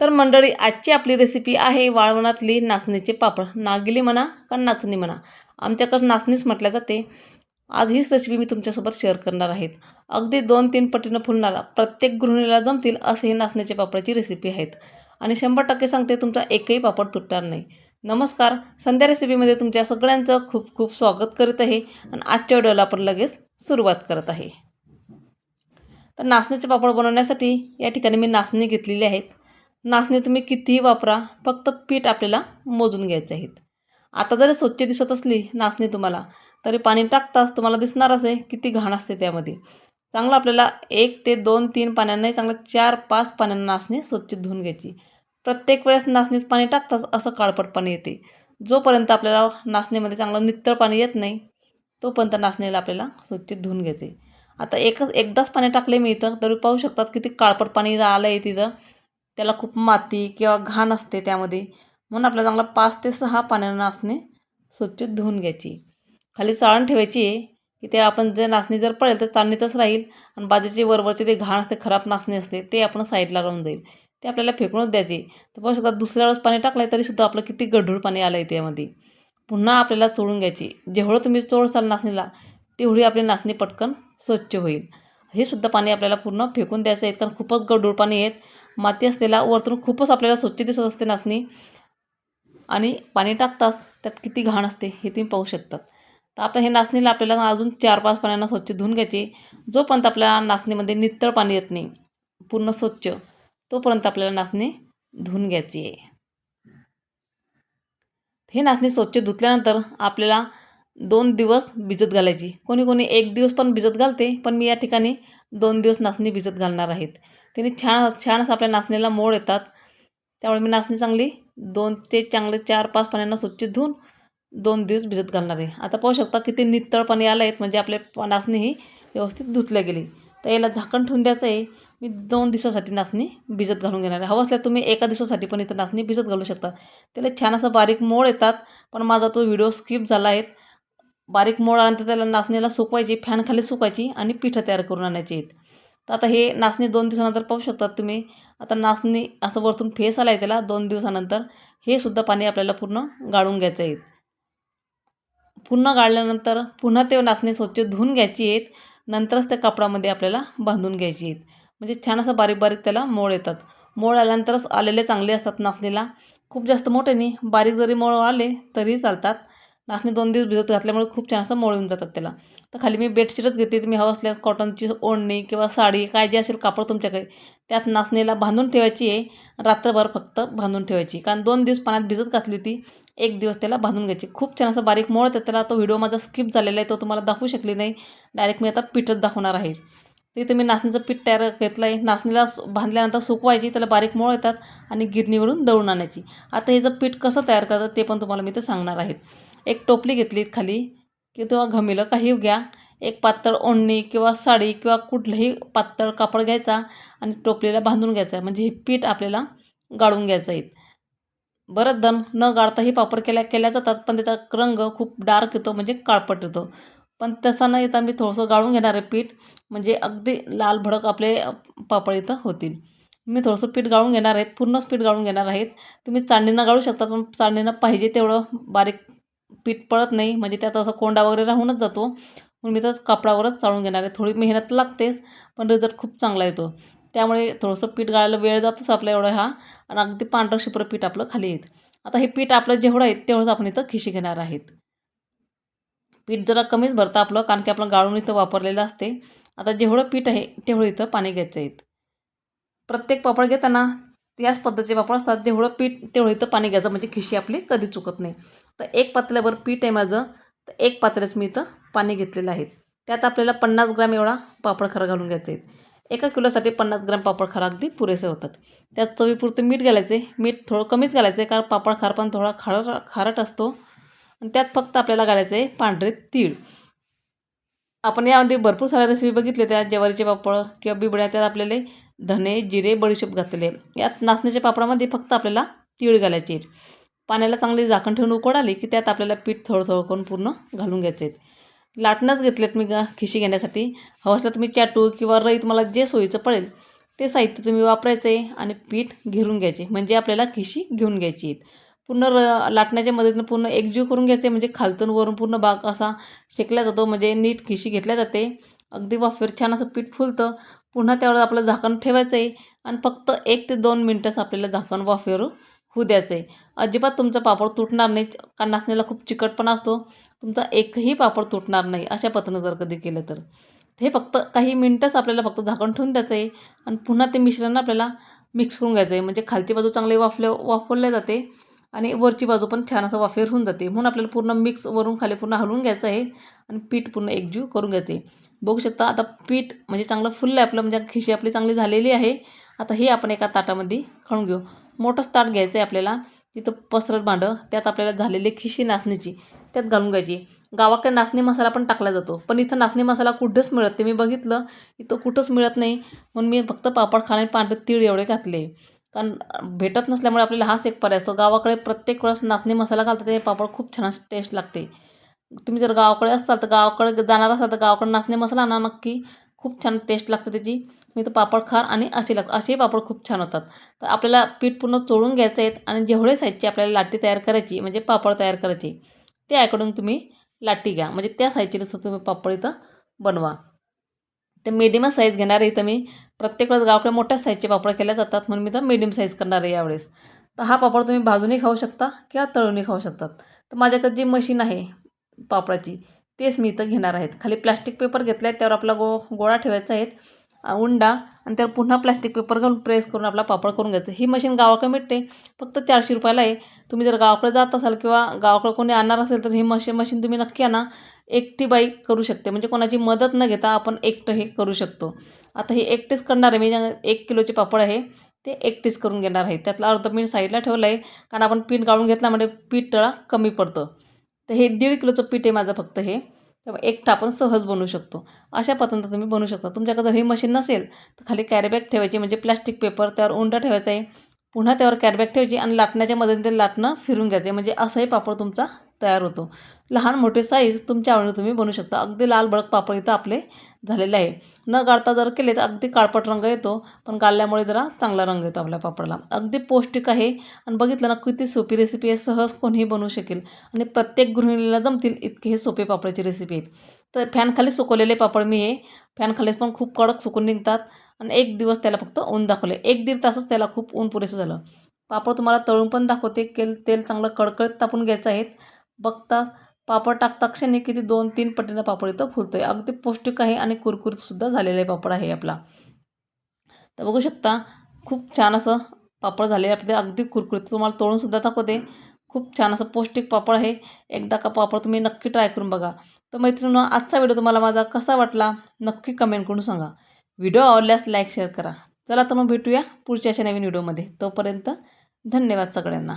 तर मंडळी आजची आपली रेसिपी आहे वाळवणातली नाचणीचे पापड. नागिली म्हणा का नाचणी म्हणा? आमच्याकडं नाचणीच म्हटल्या जाते. आज हीच रेसिपी मी तुमच्यासोबत शेअर करणार आहेत. अगदी दोन तीन पटीनं फुलणारा प्रत्येक गृहिणीला जमतील असे ही नाचण्याचे पापडाची रेसिपी आहेत. आणि शंभर टक्के सांगते तुमचा एकही पापड तुटणार नाही. नमस्कार. संध्या रेसिपीमध्ये तुमच्या सगळ्यांचं खूप खूप स्वागत करीत आहे आणि आजच्या व्हिडिओला आपण लगेच सुरुवात करत आहे. तर नाचण्याचे पापड बनवण्यासाठी या ठिकाणी मी नाचणी घेतलेली आहेत. नाचणी तुम्ही कितीही वापरा फक्त पीठ आपल्याला मोजून घ्यायचे आहेत. आता जरी स्वच्छ दिसत असली नाचणी तुम्हाला तरी पाणी टाकताच तुम्हाला दिसणारच आहे किती घाण असते त्यामध्ये. चांगलं आपल्याला एक ते दोन तीन पाण्याने चांगलं चार पाच पाण्यांना नाचणी स्वच्छ धुवून घ्यायची. प्रत्येक वेळेस नाचणीत पाणी टाकताच असं काळपट पाणी येते. जोपर्यंत आपल्याला नाचणीमध्ये चांगलं नितळ पाणी येत नाही तोपर्यंत नाचणीला आपल्याला स्वच्छ धुवून घ्यायचे. आता एकच एकदाच पाणी टाकले मी इथं तरी पाहू शकतात किती काळपट पाणी आलं आहे तिथं. त्याला खूप माती किंवा घाण असते त्यामध्ये. म्हणून आपल्याला चांगला पाच ते सहा पाण्यानं नाचणी स्वच्छ धुवून घ्यायची. खाली चाळण ठेवायची आहे की ते आपण जे नाचणी जर पडेल तर चाळणीतच राहील आणि बाजूचे वरवरचे ते घाण असते खराब नाचणी असते ते आपण साईडला राहून जाईल. ते आपल्याला फेकूनच द्यायचे. तर बघू शकता दुसऱ्या वेळेस पाणी टाकलं तरीसुद्धा आपलं किती गढूळ पाणी आलं आहे त्यामध्ये. पुन्हा आपल्याला चोळून घ्यायची. जेवढं तुम्ही चोळसाल नाचणीला तेवढी आपली नाचणी पटकन स्वच्छ होईल. हे सुद्धा पाणी आपल्याला पूर्ण फेकून द्यायचं आहे कारण खूपच गढूळ पाणी आहेत. माती असलेला वरतून खूपच आपल्याला स्वच्छ दिसत असते नाचणी. आणि पाणी टाकताच त्यात किती घाण असते हे तुम्ही पाहू शकतात. तर आता हे नाचणीला आपल्याला अजून चार पाच पाण्यानं स्वच्छ धुवून घ्यायचे. जोपर्यंत आपल्या नाचणीमध्ये नितळ पाणी येत नाही पूर्ण स्वच्छ तोपर्यंत आपल्याला नाचणी धुवून घ्यायची आहे. हे नाचणी स्वच्छ धुतल्यानंतर आपल्याला दोन दिवस भिजत घालायची. कोणी कोणी एक दिवस पण भिजत घालते पण मी या ठिकाणी दोन दिवस नाचणी भिजत घालणार आहेत. त्याने छान छान असं आपल्या नाचणीला मोड येतात. त्यामुळे मी नाचणी चांगली दोन ते चांगले चार पाच पाण्यांना स्वच्छ धुवून दोन दिवस भिजत घालणार आहे. आता पाहू शकता किती नित्तळ पाणी आलं आहेत म्हणजे आपले नाचणी ही व्यवस्थित धुतल्या गेली. तर याला झाकण ठेवून द्यायचं आहे. मी दोन दिवसासाठी नाचणी भिजत घालून घेणार आहे. हवं असल्या तुम्ही एका दिवसासाठी पण इथं नाचणी भिजत घालू शकता. त्याला छान असं बारीक मोड येतात पण माझा तो व्हिडिओ स्किप झाला आहे. बारीक मोड आल्यानंतर त्याला नाचणीला सुकवायची फॅनखाली सुकायची आणि पिठं तयार करून आणायची आहेत. तर आता हे नाचणी दोन दिवसानंतर पाहू शकतात तुम्ही. आता नाचणी असं वरतून फेस आला आहे त्याला दोन दिवसानंतर. हे सुद्धा पाणी आपल्याला पूर्ण गाळून घ्यायचं आहे. पूर्ण गाळल्यानंतर पुन्हा ते नाचणी स्वच्छ धुवून घ्यायची आहेत. नंतरच त्या कापडामध्ये आपल्याला बांधून घ्यायची आहेत. म्हणजे छान असं बारीक बारीक त्याला मोळ येतात. मोळ आल्यानंतरच आलेले चांगले असतात नाचणीला. खूप जास्त मोठे नाही. बारीक जरी मोळ आले तरी चालतात. नाचणी दोन दिवस भिजत घातल्यामुळे खूप छान असं मोळून जातात त्याला. तर खाली मी बेडशीटच घेते. तुम्ही हवं असल्यास कॉटनची ओढणी किंवा साडी काय जे असेल कापड तुमच्याकडे त्यात नाचणीला बांधून ठेवायची आहे. रात्रभर फक्त बांधून ठेवायची. कारण दोन दिवस पाण्यात भिजत घातली होती एक दिवस त्याला बांधून घ्यायची. खूप छान असं बारीक मोळ येतात त्याला तो व्हिडिओ माझा स्किप झालेला आहे तो तुम्हाला दाखवू शकली नाही. डायरेक्ट मी आता पीठच दाखवणार आहे. तिथे मी नाचणीचं पीठ तयार घेतलं आहे नाचणीला बांधल्यानंतर सुकवायची त्याला बारीक मोळ येतात आणि गिरणीवरून दळून आणायची. आता हे जर पीठ कसं तयार करायचं ते पण तुम्हाला मी ते सांगणार आहेत एक टोपली घेतली खाली की तेव्हा घमिलं काही घ्या. एक पातळ ओढणी किंवा साडी किंवा कुठलंही पातळ कापड घ्यायचा आणि टोपलीला बांधून घ्यायचा. म्हणजे हे पीठ आपल्याला गाळून घ्यायचं आहे. बरंच दम न गाळताही पापड केल्या केल्या जातात पण त्याचा रंग खूप डार्क येतो म्हणजे काळपट येतो. पण तसा न येता मी थोडंसं गाळून घेणार आहे पीठ. म्हणजे अगदी लाल भडक आपले पापड इथं होतील. मी थोडंसं पीठ गाळून घेणार आहेत पूर्णच पीठ गाळून घेणार आहेत तुम्ही चाळणीनं गाळू शकता पण चाळणीनं पाहिजे तेवढं बारीक पीठ पळत नाही. म्हणजे त्यात असं कोंडा वगैरे राहूनच जातो. म्हणून मी तर कापडावरच चाळून घेणार आहे. थोडी मेहनत लागतेच पण रिझल्ट खूप चांगला येतो. त्यामुळे थोडंसं पीठ गाळायला वेळ जातोच आपल्या एवढं हा. आणि अगदी पांढरं शिपरं पीठ आपलं खाली येत. आता हे पीठ आपलं जेवढं आहे तेवढंच आपण इथं खिशी घेणार आहेत. पीठ जरा कमीच भरतं आपलं कारण की आपण गाळून इथं वापरलेलं असते. आता जेवढं पीठ आहे तेवढं इथं पाणी घ्यायचं आहे. प्रत्येक पापड घेताना याच पद्धतीचे पापड असतात. जेवढं पीठ तेवढं इथं पाणी घ्यायचं म्हणजे खिशी आपली कधी चुकत नाही. तर एक पातळ्यावर पीठ आहे माझं तर एक पातळ्याच मी इथं पाणी घेतलेलं आहे. त्यात आपल्याला पन्नास ग्रॅम एवढा पापड खरा घालून घ्यायचा आहे. एका किलोसाठी पन्नास ग्रॅम पापड खार अगदी पुरेसे होतात. त्यात चवीपुरतं मीठ घालायचे मीठ थोडं कमीच घालायचं आहे कारण पापड खार पण थोडा खार खारट असतो. आणि त्यात फक्त आपल्याला घालायचं आहे पांढरे तीळ. आपण यामध्ये भरपूर साऱ्या रेसिपी बघितल्या त्या ज्वारीचे पापड किंवा बिबड्या त्यात आपल्याला धने जिरे बडीशेप घातलेले. यात नाचण्याच्या पापडामध्ये फक्त आपल्याला तीळ घालायचे पाण्याला चांगली झाकण ठेवून उकडाली की त्यात आपल्याला पीठ थोडं थोडं करून पूर्ण घालून घ्यायचे लाटणंच घेतलेत मी गा खिशी घेण्यासाठी. हवं असलं तुम्ही चाटू किंवा रईत मला जे सोयीचं पडेल ते साहित्य तुम्ही वापरायचं आहे आणि पीठ घेरून घ्यायचे. म्हणजे आपल्याला खिशी घेऊन घ्यायची पूर्ण र लाटण्याच्या मदतीनं पूर्ण एकजीव करून घ्यायचे. म्हणजे खालतून वरून पूर्ण बाग असा शेकला जातो. म्हणजे नीट खिशी घेतल्या जाते. अगदी वाफेवर छान असं पीठ फुलतं. पुन्हा त्यावर आपलं झाकण ठेवायचं आहे आणि फक्त एक ते दोन मिनटंच आपल्याला झाकण वाफेवर होऊ द्यायचं आहे अजिबात तुमचा पापड तुटणार नाही कारण नाचण्याला खूप चिकटपणा असतो. तुमचा एकही पापड तुटणार नाही अशा पद्धतीनं जर कधी केलं तर. हे फक्त काही मिनटंच आपल्याला फक्त झाकण ठेवून द्यायचं आहे आणि पुन्हा ते मिश्रण आपल्याला मिक्स करून घ्यायचं आहे म्हणजे खालची बाजू चांगली वाफल्या वाफवल्या जाते. आणि वरची बाजू पण छान असं वाफेवर होऊन जाते. म्हणून आपल्याला पूर्ण मिक्स वरून खाली पूर्ण हलवून घ्यायचं आहे आणि पीठ पूर्ण एकजीव करून घ्यायचं आहे बघू शकता आता पीठ म्हणजे चांगलं फुललं आहे आपलं म्हणजे खिशी आपली चांगली झालेली आहे. आता हे आपण एका ताटामध्ये खाऊन घेऊ. मोठंच ताट घ्यायचं आहे आपल्याला. तिथं पसरट भांडं त्यात आपल्याला झालेली खिशी नाचणीची त्यात घालून घ्यायची. गावाकडे नाचणी मसाला पण टाकला जातो. पण इथं नाचणी मसाला कुठंच मिळत ते मी बघितलं इथं कुठंच मिळत नाही. म्हणून मी फक्त पापड खाणे पांढरे तीळ एवढे घातले. कारण भेटत नसल्यामुळे आपल्याला हाच एक पर्याय असतो. गावाकडे प्रत्येक वेळेस नाचणी मसाला घालतात ते पापड खूप छान टेस्ट लागते. तुम्ही जर गावाकडे असाल तर गावाकडे जाणार असाल तर गावाकडे नाचणी मसाला आणा नक्की खूप छान टेस्ट लागते त्याची. मी तर पापड खार आणि असे लाग असेही पापड खूप छान होतात. तर आपल्याला पीठ पूर्ण चोळून घ्यायचं आहेत आणि जेवढे साईजची आपल्याला लाटी तयार करायची म्हणजे पापड तयार करायची त्याकडून तुम्ही लाटी घ्या. म्हणजे त्या साईजची सुद्धा तुम्ही पापड इथं बनवा. ते मिडियमच साईज घेणार आहे इथं मी. प्रत्येक वेळेस गावाकडे मोठ्या साईजचे पापड केल्या जातात म्हणून मी तर मिडियम साईज करणार आहे यावेळेस. तर हा पापड तुम्ही भाजूनही खाऊ शकता किंवा तळूनही खाऊ शकतात. तर माझ्याकडे जी मशीन आहे पापडाची तेच मी इथं घेणार आहेत. खाली प्लास्टिक पेपर घेतला आहे त्यावर आपला गो गोळा ठेवायचा आहे. उंडा आणि त्यावर पुन्हा प्लास्टिक पेपर घालून प्रेस करून आपला पापड करून घ्यायचं. ही मशीन गावाकडे मिळते. फक्त चारशे रुपयाला आहे. तुम्ही जर गावाकडे जात असाल किंवा गावाकडे कोणी आणणार असेल तर ही मशीन मशीन तुम्ही नक्की आणा. एकटी बाई करू शकते. म्हणजे कोणाची मदत न घेता आपण एकटं हे करू शकतो. आता हे एकटेच करणार आहे. मी एक किलोचे पापड आहे ते एकटीच करून घेणार आहे. त्यातला अर्ध मी साईडला ठेवलं आहे कारण आपण पीठ गाळून घेतला म्हणजे पीठ तळा कमी पडतं. तर हे दीड किलोचं पीठ आहे माझं फक्त हे. त्यामुळे एकटा आपण सहज बनवू शकतो. अशा पद्धतीनं तुम्ही बनवू शकता. तुमच्याकडे जर ही मशीन नसेल तर खाली कॅरीबॅग ठेवायची म्हणजे प्लॅस्टिक पेपर त्यावर उंडा ठेवायचा आहे. पुन्हा त्यावर कॅरीबॅग ठेवायची आणि लाटण्याच्या मदतीने ते लाटणं फिरून घ्यायचे म्हणजे असंही पापड तुमचा तयार होतो. लहान मोठे साईज तुमच्या आवडीने तुम्ही बनवू शकता. अगदी लाल बळक पापड इथं आपले झालेले आहे. न गाळता जर केले तर अगदी काळपट रंग येतो पण गाळल्यामुळे जरा चांगला रंग येतो आपल्या पापडाला. अगदी पौष्टिक आहे. आणि बघितलं ना किती सोपी रेसिपी आहे. सहज कोणीही बनवू शकेल. आणि प्रत्येक गृहिणीला जमतील इतके हे सोपे पापडाची रेसिपी आहेत तर फॅनखाली सुकवलेले पापड मी हे फॅनखाली पण खूप कडक सुकून निघतात. आणि एक दिवस त्याला फक्त ऊन दाखवले एक दीड तासच त्याला खूप ऊन पुरेसं झालं. पापड तुम्हाला तळून पण दाखवते. केल तेल चांगलं कडकडत तापून घ्यायचं आहेत. बघता पापड टाकता क्षणी किती दोन तीन पटीनं पापड इथं फुलतो आहे अगदी पौष्टिक आहे आणि कुरकुरीतसुद्धा झालेला आहे पापड आहे आपला. तर बघू शकता खूप छान असं पापड झालेलं आपले अगदी कुरकुरीत. तुम्हाला तळूनसुद्धा दाखवते. खूप छान असं पौष्टिक पापड आहे. एकदा का पापड तुम्ही नक्की ट्राय करून बघा. तर मैत्रिणींनो आजचा व्हिडिओ तुम्हाला माझा कसा वाटला नक्की कमेंट करून सांगा. व्हिडिओ आवडल्यास लाईक शेअर करा. चला तर मग भेटूया पुढच्या अशा नवीन व्हिडिओमध्ये. तोपर्यंत धन्यवाद सगळ्यांना.